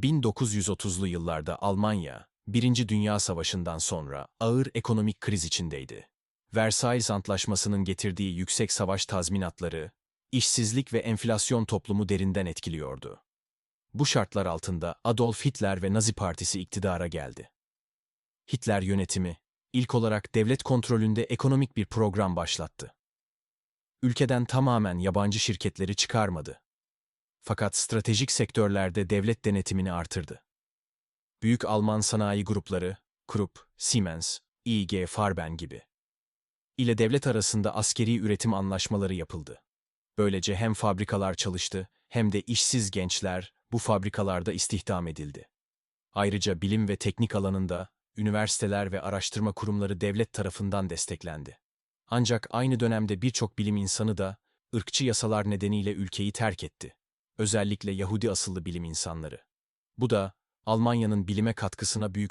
1930'lu yıllarda Almanya, Birinci Dünya Savaşı'ndan sonra ağır ekonomik kriz içindeydi. Versailles Antlaşması'nın getirdiği yüksek savaş tazminatları, işsizlik ve enflasyon toplumu derinden etkiliyordu. Bu şartlar altında Adolf Hitler ve Nazi Partisi iktidara geldi. Hitler yönetimi, ilk olarak devlet kontrolünde ekonomik bir program başlattı. Ülkeden tamamen yabancı şirketleri çıkarmadı. Fakat stratejik sektörlerde devlet denetimini artırdı. Büyük Alman sanayi grupları, Krupp, Siemens, IG Farben gibi ile devlet arasında askeri üretim anlaşmaları yapıldı. Böylece hem fabrikalar çalıştı hem de işsiz gençler bu fabrikalarda istihdam edildi. Ayrıca bilim ve teknik alanında üniversiteler ve araştırma kurumları devlet tarafından desteklendi. Ancak aynı dönemde birçok bilim insanı da ırkçı yasalar nedeniyle ülkeyi terk etti. Özellikle Yahudi asıllı bilim insanları. Bu da Almanya'nın bilime katkısına büyük